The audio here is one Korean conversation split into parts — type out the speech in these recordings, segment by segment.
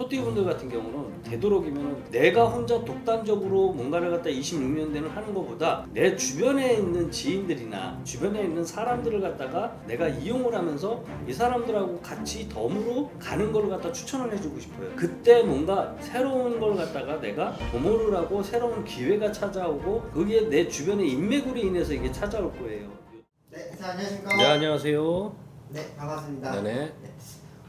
소띠분들 같은 경우는 되도록이면 내가 혼자 독단적으로 뭔가를 갖다 26년 되는 하는 것보다 내 주변에 있는 지인들이나 주변에 있는 사람들을 갖다가 내가 이용을 하면서 이 사람들하고 같이 덤으로 가는 걸 갖다 추천을 해주고 싶어요. 그때 뭔가 새로운 걸 갖다가 내가 도모를 하고 새로운 기회가 찾아오고 그게 내 주변의 인맥으로 인해서 이게 찾아올 거예요. 네, 자, 안녕하십니까? 네 안녕하세요. 네, 반갑습니다. 네네.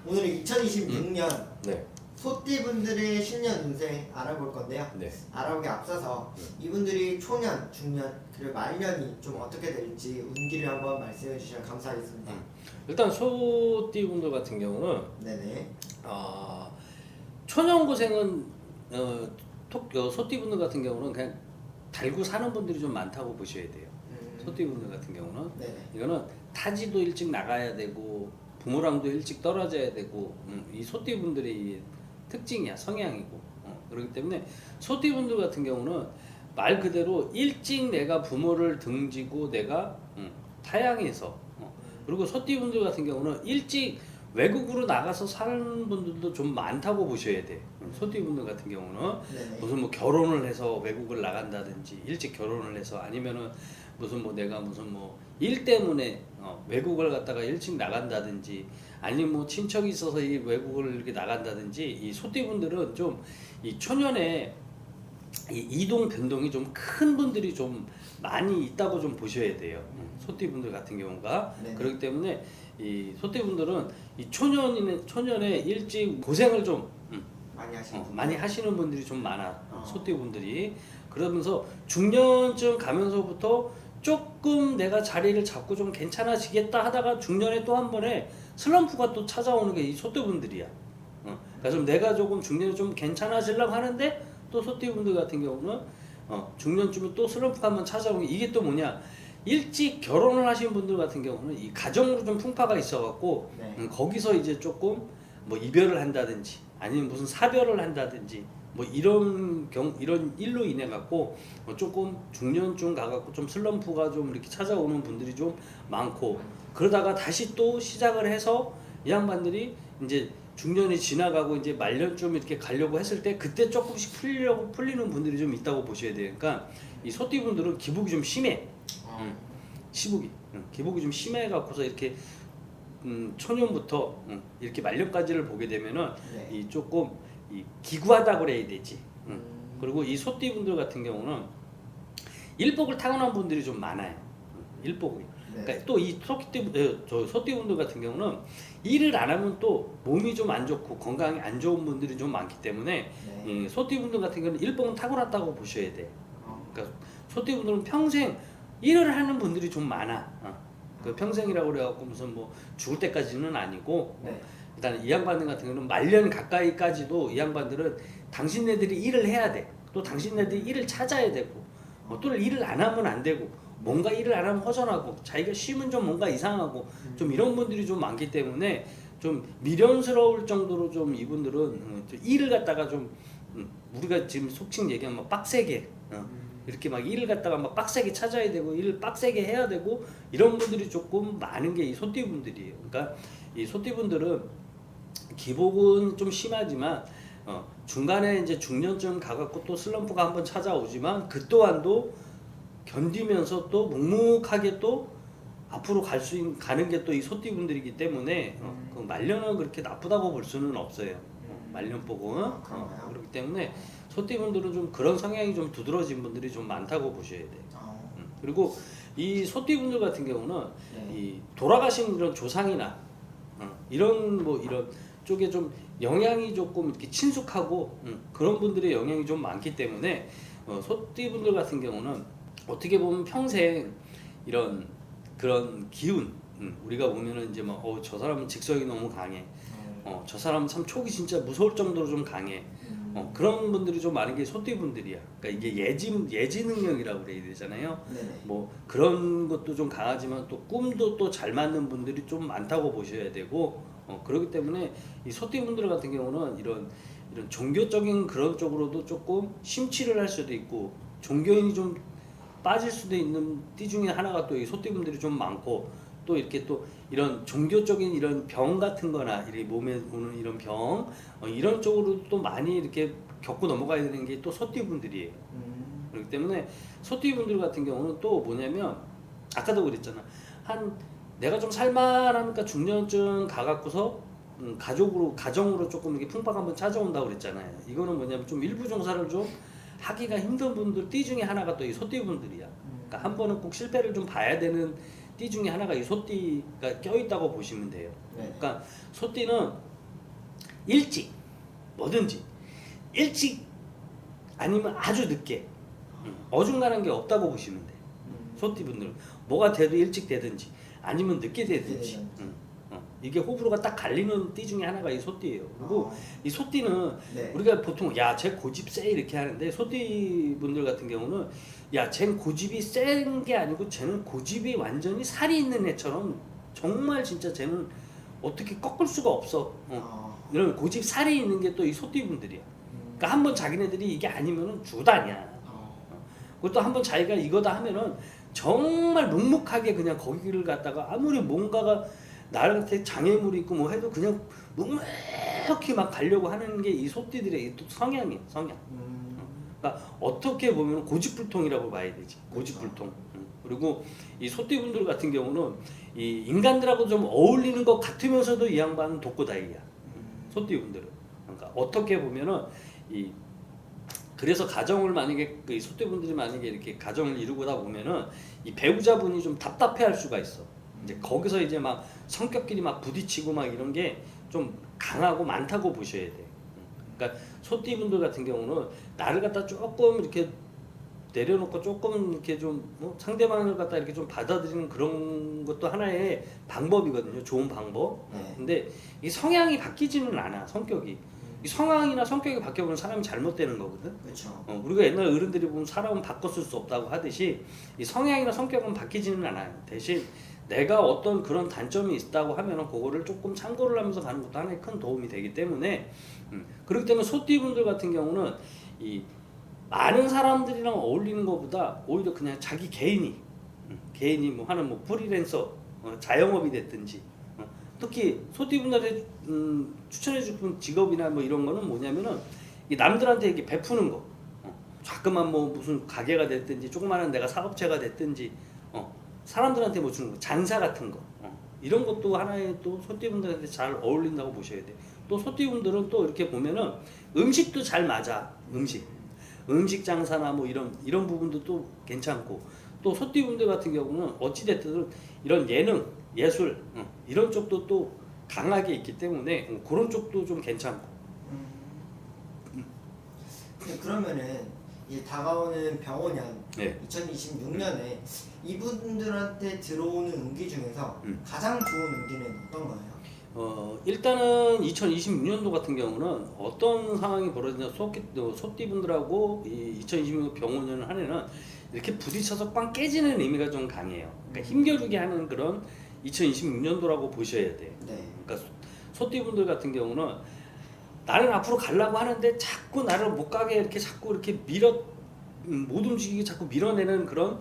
오늘은 2026년 네. 소띠분들의 신년 운세 알아볼 건데요. 네. 알아보기 앞서서 이분들이 초년, 중년, 그리고 말년이 좀 어떻게 될지 운기를 한번 말씀해 주시면 감사하겠습니다. 음. 일단 소띠 분들 같은 경우는 네네. 아 초년 고생은 어, 톡, 어, 소띠 분들 같은 경우는 그냥 달고 사는 분들이 좀 많다고 보셔야 돼요. 음, 소띠 분들 같은 경우는 네네. 이거는 타지도 일찍 나가야 되고 부모랑도 일찍 떨어져야 되고 음, 이 소띠 분들의 특징이야 성향이고 어, 그렇기 때문에 소띠분들 같은 경우는 말 그대로 일찍 내가 부모를 등지고 내가 음, 타양해서 어, 그리고 소띠분들 같은 경우는 일찍 외국으로 나가서 사는 분들도 좀 많다고 보셔야 돼. 음, 소띠분들 같은 경우는 네네. 무슨 뭐 결혼을 해서 외국을 나간다든지 일찍 결혼을 해서 아니면은 무슨 뭐 내가 무슨 뭐 일 때문에 어, 외국을 갔다가 일찍 나간다든지 아니면 뭐 친척이 있어서 이 외국을 이렇게 나간다든지 이 소띠분들은 좀 이 초년에 이 이동 변동이 좀 큰 분들이 좀 많이 있다고 좀 보셔야 돼요. 음, 소띠분들 같은 경우가 네네. 그렇기 때문에 이 소띠분들은 이 초년에 초년에 일찍 고생을 좀 음, 많이 하시는 어, 분. 많이 하시는 분들이 좀 많아 어. 소띠분들이 그러면서 중년쯤 가면서부터 조금 내가 자리를 잡고 좀 괜찮아지겠다 하다가 중년에 또 한 번에 슬럼프가 또 찾아오는 게 이 소띠분들이야. 어, 그러니까 좀 내가 조금 중년에 좀 괜찮아지려고 하는데 또 소띠분들 같은 경우는 어, 중년쯤에 또 슬럼프가 한번 찾아오는 게 이게 또 뭐냐 일찍 결혼을 하신 분들 같은 경우는 이 가정으로 좀 풍파가 있어갖고 네. 음, 거기서 이제 조금 뭐 이별을 한다든지 아니면 무슨 사별을 한다든지 뭐 이런 경 이런 일로 인해 갖고 뭐 조금 중년쯤 가갖고 좀 슬럼프가 좀 이렇게 찾아오는 분들이 좀 많고 그러다가 다시 또 시작을 해서 이 양반들이 이제 중년이 지나가고 이제 말년쯤 이렇게 가려고 했을 때 그때 조금씩 풀리려고 풀리는 분들이 좀 있다고 보셔야 돼요. 그러니까 이 소띠분들은 기복이 좀 심해. 어, 음, 시복이 음, 기복이 좀 심해 갖고서 이렇게 음, 초년부터 음, 이렇게 말년까지를 보게 되면은 네. 이 조금 이 기구하다 그래야 되지. 음. 음, 그리고 이 소띠분들 같은 경우는 일복을 타고난 분들이 좀 많아요. 음, 일복이. 네. 그러니까 또 이 소띠 저 소띠분들 같은 경우는 일을 안 하면 또 몸이 좀 안 좋고 건강이 안 좋은 분들이 좀 많기 때문에 네. 이 소띠분들 같은 경우는 일복은 타고났다고 보셔야 돼. 어, 그러니까 소띠분들은 평생 일을 하는 분들이 좀 많아. 어. 그 평생이라고 그래갖고 무슨 뭐 죽을 때까지는 아니고 네. 일단 이 양반들 같은 경우는 말년 가까이까지도 이 양반들은 당신네들이 일을 해야 돼. 또 당신네들이 일을 찾아야 되고 뭐 또 일을 안 하면 안 되고 뭔가 일을 안 하면 허전하고 자기가 쉬면 좀 뭔가 이상하고 좀 이런 분들이 좀 많기 때문에 좀 미련스러울 정도로 좀 이분들은 음, 좀 일을 갖다가 좀 음, 우리가 지금 속칭 얘기하면 막 빡세게 어, 음, 이렇게 막 일을 갖다가 막 빡세게 찾아야 되고 일을 빡세게 해야 되고 이런 분들이 조금 많은 게 이 소띠분들이에요. 그러니까 이 소띠분들은 기복은 좀 심하지만 어, 중간에 이제 중년쯤 가갖고 또 슬럼프가 한번 찾아오지만 그 또한도 견디면서 또 묵묵하게 또 앞으로 갈수 있는 가는 게 또 이 소띠분들이기 때문에 어, 그 말년은 그렇게 나쁘다고 볼 수는 없어요. 어, 말년복은 아, 그런가요? 어, 그렇기 때문에 소띠분들은 좀 그런 성향이 좀 두드러진 분들이 좀 많다고 보셔야 돼요. 어, 음, 그리고 이 소띠분들 같은 경우는 네. 이 돌아가신 이런 조상이나 어, 이런 뭐 이런 쪽에 좀 영향이 조금 이렇게 친숙하고 음, 그런 분들의 영향이 좀 많기 때문에 어, 소띠분들 같은 경우는 어떻게 보면 평생 이런 그런 기운 음, 우리가 보면은 이제 뭐저 사람은 직성이 너무 강해. 어, 어, 저 사람은 참 촉이 진짜 무서울 정도로 좀 강해. 음, 어, 그런 분들이 좀 많은 게 소띠 분들이야. 그러니까 이게 예지 예지 능력이라고 그래야 되잖아요. 네네. 뭐 그런 것도 좀 강하지만 또 꿈도 또 잘 맞는 분들이 좀 많다고 보셔야 되고 어, 그렇기 때문에 이 소띠분들 같은 경우는 이런 이런 종교적인 그런 쪽으로도 조금 심취를 할 수도 있고 종교인이 좀 빠질 수도 있는 띠 중에 하나가 또 이 소띠분들이 좀 많고 또또 이렇게 또 이런 종교적인 이런 병 같은 거나 이렇게 몸에 오는 이런 병 어, 이런 쪽으로 또 많이 이렇게 겪고 넘어가야 되는 게 또 소띠분들이에요. 음. 그렇기 때문에 소띠분들 같은 경우는 또 뭐냐면 아까도 그랬잖아. 한 내가 좀 살만하니까 중년쯤 가갖고서 음, 가족으로 가정으로 조금 이렇게 풍파가 한번 찾아온다고 그랬잖아요. 이거는 뭐냐면 좀 일부 종사를 좀 하기가 힘든 분들 띠 중에 하나가 또 이 소띠 분들이야. 그러니까 한 번은 꼭 실패를 좀 봐야 되는 띠 중에 하나가 이 소띠가 껴있다고 보시면 돼요. 네. 그러니까 소띠는 일찍 뭐든지 일찍 아니면 아주 늦게 음, 어중간한 게 없다고 보시면 돼. 음. 소띠 분들은 뭐가 돼도 일찍 되든지 아니면 늦게 되든지 되든지. 음, 어. 이게 호불호가 딱 갈리는 띠 중에 하나가 이 소띠예요. 그리고 아, 이 소띠는 네. 우리가 보통 야 쟤 고집 세 이렇게 하는데 소띠 분들 같은 경우는 야쟤 고집이 센 게 아니고 쟤는 고집이 완전히 살이 있는 애처럼 정말 진짜 쟤는 어떻게 꺾을 수가 없어. 어. 아, 이런 고집 살이 있는 게 또 이 소띠 분들이야. 음. 그러니까 한 번 자기네들이 이게 아니면은 주다냐. 아, 그것도 한 번 자기가 이거다 하면은 정말 묵묵하게 그냥 거기를 갔다가 아무리 뭔가가 나한테 장애물이 있고 뭐 해도 그냥 묵묵히 막 가려고 하는 게 이 소띠들의 또 성향이에요 성향 음. 그러니까 어떻게 보면 고집불통이라고 봐야 되지 고집불통 음. 그리고 이 소띠분들 같은 경우는 이 인간들하고 좀 어울리는 것 같으면서도 이 양반은 독고다이야 음. 소띠분들은 그러니까 어떻게 보면은 이 그래서 가정을 만약에 그 소띠분들이 만약에 이렇게 가정을 이루고다 보면은 이 배우자분이 좀 답답해할 수가 있어. 이제 거기서 이제 막 성격끼리 막 부딪히고 막 이런 게 좀 강하고 많다고 보셔야 돼. 그러니까 소띠분들 같은 경우는 나를 갖다 조금 이렇게 내려놓고 조금 이렇게 좀 뭐 상대방을 갖다 이렇게 좀 받아들이는 그런 것도 하나의 방법이거든요. 좋은 방법. 네. 근데 이 성향이 바뀌지는 않아 성격이 음. 이 성향이나 성격이 바뀌어보면 사람이 잘못되는 거거든 그렇죠. 어, 우리가 옛날 어른들이 보면 사람은 바꿨을 수 없다고 하듯이 이 성향이나 성격은 바뀌지는 않아요 대신 내가 어떤 그런 단점이 있다고 하면은 그거를 조금 참고를 하면서 가는 것도 하나의 큰 도움이 되기 때문에 음, 그렇기 때문에 소띠분들 같은 경우는 이 많은 사람들이랑 어울리는 것보다 오히려 그냥 자기 개인이 음, 개인이 뭐 하는 뭐 프리랜서 어, 자영업이 됐든지 어, 특히 소띠분들한테 음, 추천해 주는 직업이나 뭐 이런 거는 뭐냐면은 이 남들한테 이렇게 베푸는 거. 어, 자꾸만 뭐 무슨 가게가 됐든지 조그마한 내가 사업체가 됐든지 어, 사람들한테 뭐 주는 거 장사 같은 거. 어, 이런 것도 하나의 또 소띠분들한테 잘 어울린다고 보셔야 돼. 또 소띠분들은 또 이렇게 보면은 음식도 잘 맞아 음식. 음식 장사나 뭐 이런 이런 부분도 또 괜찮고. 또 소띠분들 같은 경우는 어찌 됐든 이런 예능 예술 어, 이런 쪽도 또 강하게 있기 때문에 어, 그런 쪽도 좀 괜찮고 음. 근데 그러면은 이 다가오는 병원년 네. 2026년에 이분들한테 들어오는 운기 중에서 음. 가장 좋은 운기는 어떤 거예요? 어 일단은 2026년도 같은 경우는 어떤 상황이 벌어지냐 소띠 소띠분들하고 이 2026년 병원년 한 해는 이렇게 부딪혀서 빵 깨지는 의미가 좀 강해요. 그러니까 힘겨루게 하는 그런 2026년도라고 보셔야 돼. 네. 그러니까 소- 소띠분들 같은 경우는 나는 앞으로 가려고 하는데 자꾸 나를 못 가게 이렇게 자꾸 이렇게 밀어 음, 못 움직이게 자꾸 밀어내는 그런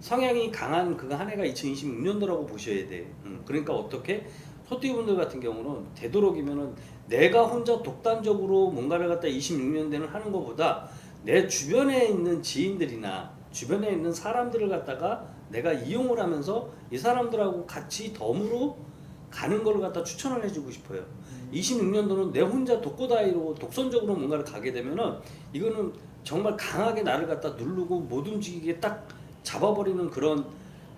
성향이 강한 그거 한 해가 2026년도라고 보셔야 돼. 음, 그러니까 어떻게 소띠분들 같은 경우는 되도록이면은 내가 혼자 독단적으로 뭔가를 갖다 26년대는 하는 것보다 내 주변에 있는 지인들이나 주변에 있는 사람들을 갖다가 내가 이용을 하면서 이 사람들하고 같이 덤으로 가는 걸 갖다 추천을 해주고 싶어요. 26년도는 내 혼자 독고다이로 독선적으로 뭔가를 가게 되면은 이거는 정말 강하게 나를 갖다 누르고 못 움직이게 딱 잡아버리는 그런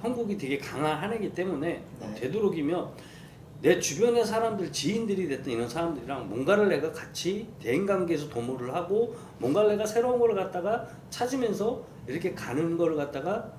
형국이 되게 강한 한 해기 때문에 네. 되도록이면 내 주변의 사람들 지인들이 됐든 이런 사람들이랑 뭔가를 내가 같이 대인 관계에서 도모를 하고 뭔가를 내가 새로운 걸 갖다가 찾으면서 이렇게 가는 걸 갖다가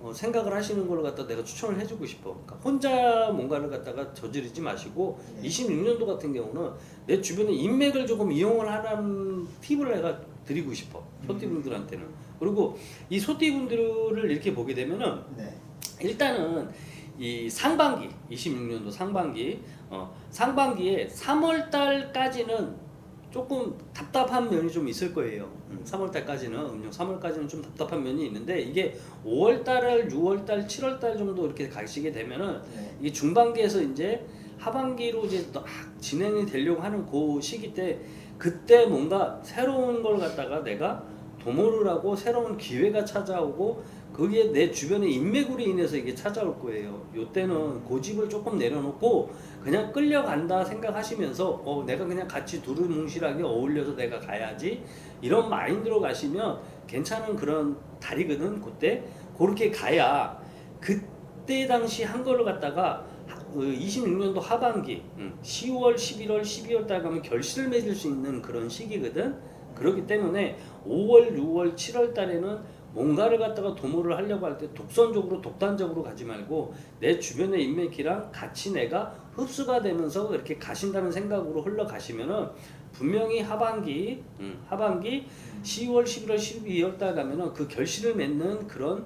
어, 생각을 하시는 걸 갖다 내가 추천을 해주고 싶어. 그러니까 혼자 뭔가를 갖다가 저지르지 마시고 네. 26년도 같은 경우는 내 주변에 인맥을 조금 이용을 하는 팁을 내가 드리고 싶어. 소띠분들한테는. 그리고 이 소띠분들을 이렇게 보게 되면은 네. 일단은 이 상반기 26년도 상반기 어, 상반기에 3월 달까지는 조금 답답한 면이 좀 있을 거예요. 3월 달까지는 음력 3월 까지는 좀 답답한 면이 있는데 이게 5월 달, 6월 달, 7월 달 정도 이렇게 가시게 되면은 네. 이 중반기에서 이제 하반기로 이제 막 진행이 되려고 하는 그 시기 때 그때 뭔가 새로운 걸 갖다가 내가 도모를 하고 새로운 기회가 찾아오고 그게 내 주변의 인맥으로 인해서 이게 찾아올 거예요. 요때는 고집을 조금 내려놓고 그냥 끌려간다 생각하시면서 어 내가 그냥 같이 두루뭉실하게 어울려서 내가 가야지 이런 마인드로 가시면 괜찮은 그런 달이거든 그때 그렇게 가야 그때 당시 한 거를 갖다가 26년도 하반기 음, 10월, 11월, 12월 달 가면 결실을 맺을 수 있는 그런 시기거든. 그렇기 때문에 5월, 6월, 7월 달에는 뭔가를 갖다가 도모를 하려고 할 때 독선적으로 독단적으로 가지 말고 내 주변의 인맥이랑 같이 내가 흡수가 되면서 이렇게 가신다는 생각으로 흘러가시면은 분명히 하반기 음, 하반기 10월, 11월, 12월 달 가면은 그 결실을 맺는 그런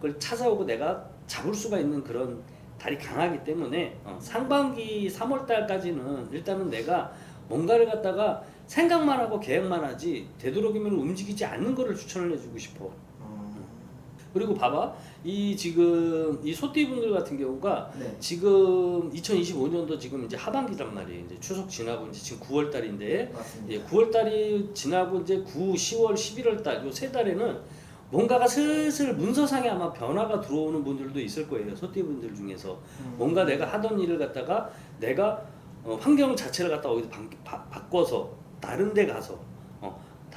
걸 찾아오고 내가 잡을 수가 있는 그런 달이 강하기 때문에 어, 상반기 3월 달까지는 일단은 내가 뭔가를 갖다가 생각만 하고 계획만 하지 되도록이면 움직이지 않는 거를 추천을 해주고 싶어. 어, 그리고 봐봐 이 지금 이 소띠분들 같은 경우가 네. 지금 2025년도 지금 이제 하반기란 말이에요. 이제 추석 지나고 이제 지금 9월 달인데 맞습니다. 예, 9월 달이 지나고 이제 9, 10월, 11월 달 요 세 달에는 뭔가가 슬슬 문서상에 아마 변화가 들어오는 분들도 있을 거예요. 소띠분들 중에서 음. 뭔가 내가 하던 일을 갖다가 내가 어, 환경 자체를 갖다 어디서 바, 바, 바꿔서 다른 데 가서 어,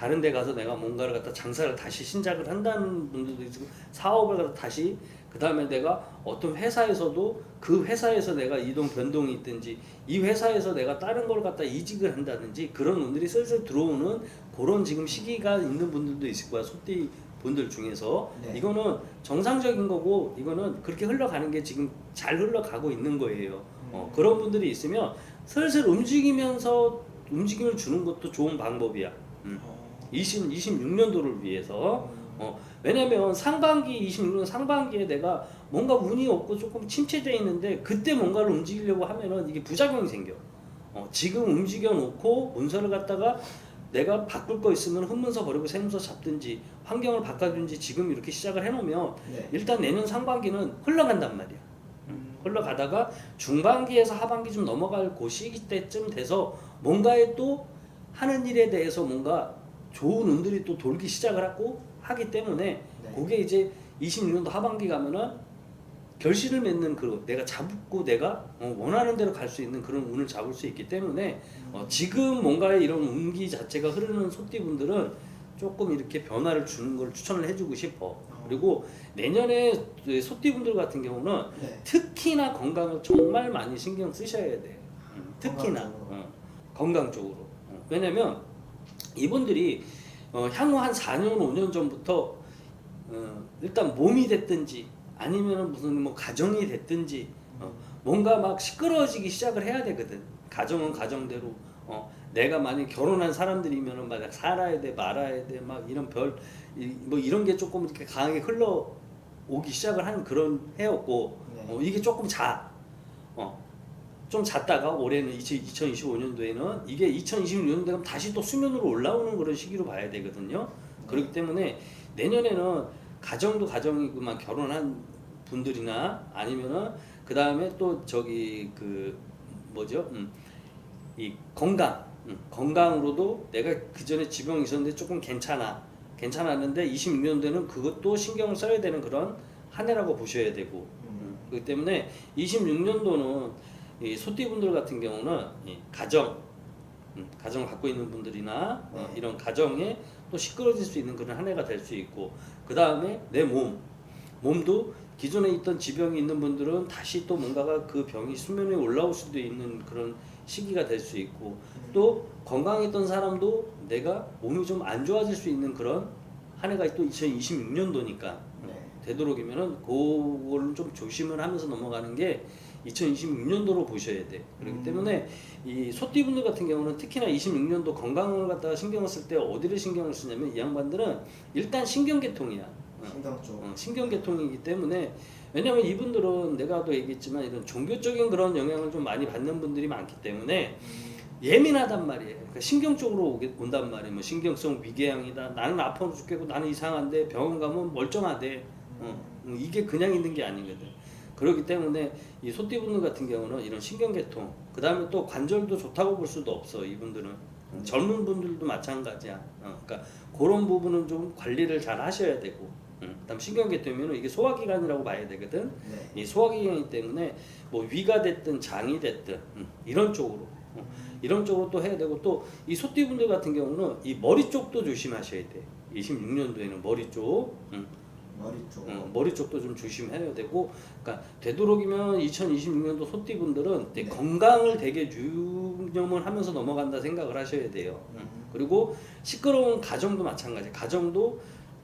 다른 데 가서 내가 뭔가를 갖다 장사를 다시 신작을 한다는 분들도 있고 사업을 갖다 다시 그 다음에 내가 어떤 회사에서도 그 회사에서 내가 이동 변동이 있든지 이 회사에서 내가 다른 걸 갖다 이직을 한다든지 그런 분들이 슬슬 들어오는 그런 지금 시기가 있는 분들도 있을 거야 소띠 분들 중에서 네. 이거는 정상적인 거고 이거는 그렇게 흘러가는 게 지금 잘 흘러가고 있는 거예요. 어, 음. 그런 분들이 있으면 슬슬 움직이면서 움직임을 주는 것도 좋은 방법이야. 음. 어, 20, 26년도를 위해서. 음. 어, 왜냐면 상반기 26년 상반기에 내가 뭔가 운이 없고 조금 침체돼 있는데 그때 뭔가를 움직이려고 하면은 이게 부작용이 생겨. 어, 지금 움직여 놓고 문서를 갖다가 내가 바꿀 거 있으면 흑문서 버리고 새문서 잡든지 환경을 바꿔든지 지금 이렇게 시작을 해놓으면 네. 일단 내년 상반기는 흘러간단 말이야. 음. 흘러가다가 중반기에서 하반기 좀 넘어갈 그 시기 때쯤 돼서 뭔가에 또 하는 일에 대해서 뭔가 좋은 운들이 또 돌기 시작을 하고 하기 때문에 네. 그게 이제 26년도 하반기 가면은 결실을 맺는 그 내가 잡고 내가 어, 원하는 대로 갈 수 있는 그런 운을 잡을 수 있기 때문에 어, 지금 뭔가의 이런 운기 자체가 흐르는 소띠분들은 조금 이렇게 변화를 주는 걸 추천을 해주고 싶어. 그리고 내년에 소띠분들 같은 경우는 네. 특히나 건강을 정말 많이 신경 쓰셔야 돼. 음, 특히나 건강 쪽으로. 어, 건강 쪽으로. 어, 왜냐면 이분들이 어, 향후 한 4년 5년 전부터 어, 일단 몸이 됐든지 아니면 무슨 뭐 가정이 됐든지 어, 뭔가 막 시끄러워지기 시작을 해야 되거든. 가정은 가정대로 어, 내가 만약 결혼한 사람들이면은 막 살아야 돼 말아야 돼 막 이런 별 뭐 이런 게 조금 이렇게 강하게 흘러 오기 시작을 하는 그런 해였고 네. 어, 이게 조금 자. 어. 좀 잤다가 올해는 2025년도에는 이게 2026년도 되면 다시 또 수면으로 올라오는 그런 시기로 봐야 되거든요. 그렇기 때문에 내년에는 가정도 가정이고만 결혼한 분들이나 아니면은 그 다음에 또 저기 그 뭐죠? 음, 이 건강, 음, 건강으로도 내가 그 전에 지병이 있었는데 조금 괜찮아, 괜찮았는데 26년도에는 그것도 신경을 써야 되는 그런 한 해라고 보셔야 되고 음. 그렇기 때문에 26년도는 이 소띠분들 같은 경우는 이 가정, 음, 가정을 갖고 있는 분들이나 어, 네. 이런 가정에 또 시끄러질 수 있는 그런 한 해가 될 수 있고 그 다음에 내 몸, 몸도 기존에 있던 지병이 있는 분들은 다시 또 뭔가가 그 병이 수면에 올라올 수도 있는 그런 시기가 될 수 있고 또 건강했던 사람도 내가 몸이 좀 안 좋아질 수 있는 그런 한 해가 또 2026년도니까 네. 되도록이면은 그거를 좀 조심을 하면서 넘어가는 게 2026년도로 보셔야 돼. 그렇기 음. 때문에 이 소띠분들 같은 경우는 특히나 26년도 건강을 갖다가 신경을 쓸 때 어디를 신경을 쓰냐면 이 양반들은 일단 신경계통이야. 어, 신경 쪽. 어, 신경계통이기 때문에 왜냐면 이분들은 내가 도 얘기했지만 이런 종교적인 그런 영향을 좀 많이 받는 분들이 많기 때문에 음. 예민하단 말이에요. 그러니까 신경적으로 오게, 온단 말이에요. 뭐 신경성 위궤양이다. 나는 아파 죽겠고 나는 이상한데 병원 가면 멀쩡하대. 어, 음, 이게 그냥 있는 게 아니거든. 그렇기 때문에 이 소띠분들 같은 경우는 이런 신경계통, 그 다음에 또 관절도 좋다고 볼 수도 없어 이분들은 음, 젊은 분들도 마찬가지야. 어, 그러니까 그런 부분은 좀 관리를 잘 하셔야 되고, 음, 그다음 신경계통이면 이게 소화기관이라고 봐야 되거든. 네. 이 소화기관이기 때문에 뭐 위가 됐든 장이 됐든 음, 이런 쪽으로 어, 이런 쪽으로 또 해야 되고 또 이 소띠분들 같은 경우는 이 머리 쪽도 조심하셔야 돼. 26년도에는 머리 쪽, 음, 머리 쪽. 어, 머리 쪽도 좀 조심해야 되고, 그러니까 되도록이면 2026년도 소띠분들은 네. 건강을 되게 유념을 하면서 넘어간다 생각을 하셔야 돼요. 음. 그리고 시끄러운 가정도 마찬가지. 가정도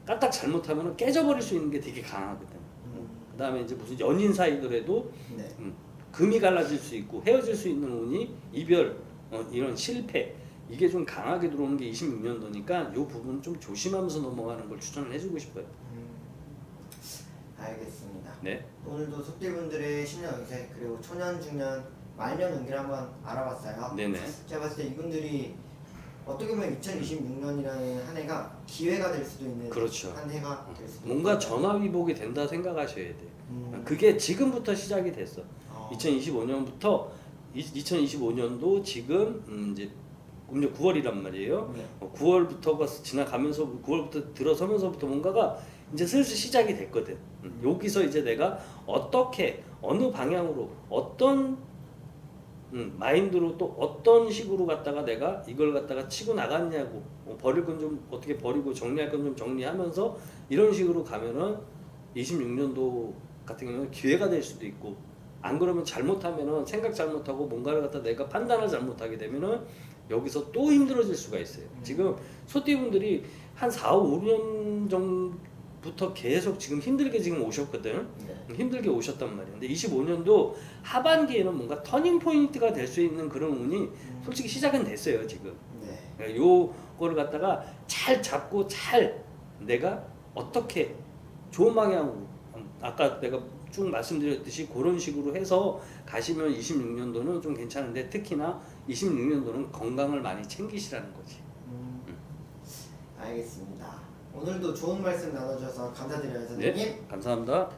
까딱 잘못하면 깨져버릴 수 있는 게 되게 강하거든. 음. 그 다음에 이제 무슨 연인 사이더라도 네. 음, 금이 갈라질 수 있고 헤어질 수 있는 운이 이별 어, 이런 실패 이게 좀 강하게 들어오는 게 26년도니까 이 부분 좀 조심하면서 넘어가는 걸 추천을 해주고 싶어요. 음. 알겠습니다. 네, 오늘도 속대분들의 신년 운세 그리고 초년 중년 말년 운기를 한번 알아봤어요. 네네. 제가 봤을 때 이분들이 어떻게 보면 2026년이라는 한 해가 기회가 될 수도 있는 그렇죠. 한 해가 될 수도 뭔가 있고. 전화위복이 된다 생각하셔야 돼. 음. 그게 지금부터 시작이 됐어. 어. 2025년부터 2025년도 지금 음, 이제 음력 9월이란 말이에요. 네. 어, 9월부터가 지나가면서 9월부터 들어서면서부터 뭔가가 이제 슬슬 시작이 됐거든. 음, 여기서 이제 내가 어떻게 어느 방향으로 어떤 음, 마인드로 또 어떤 식으로 갖다가 내가 이걸 갖다가 치고 나갔냐고 어, 버릴 건 좀 어떻게 버리고 정리할 건 좀 정리하면서 이런 식으로 가면은 26년도 같은 경우는 기회가 될 수도 있고 안 그러면 잘못하면은 생각 잘못하고 뭔가를 갖다 내가 판단을 잘못하게 되면은 여기서 또 힘들어질 수가 있어요. 지금 소띠분들이 한 4, 5년 전부터 계속 지금 힘들게 지금 오셨거든. 네. 힘들게 오셨단 말이에요. 근데 25년도 하반기에는 뭔가 터닝 포인트가 될 수 있는 그런 운이 솔직히 시작은 됐어요, 지금. 네. 그러니까 요거를 갖다가 잘 잡고 잘 내가 어떻게 좋은 방향으로 음, 아까 내가 쭉 말씀드렸듯이 그런 식으로 해서 가시면 26년도는 좀 괜찮은데 특히나 26년도는 건강을 많이 챙기시라는 거지. 음. 알겠습니다. 오늘도 좋은 말씀 나눠주셔서 감사드려요, 선생님. 네, 감사합니다.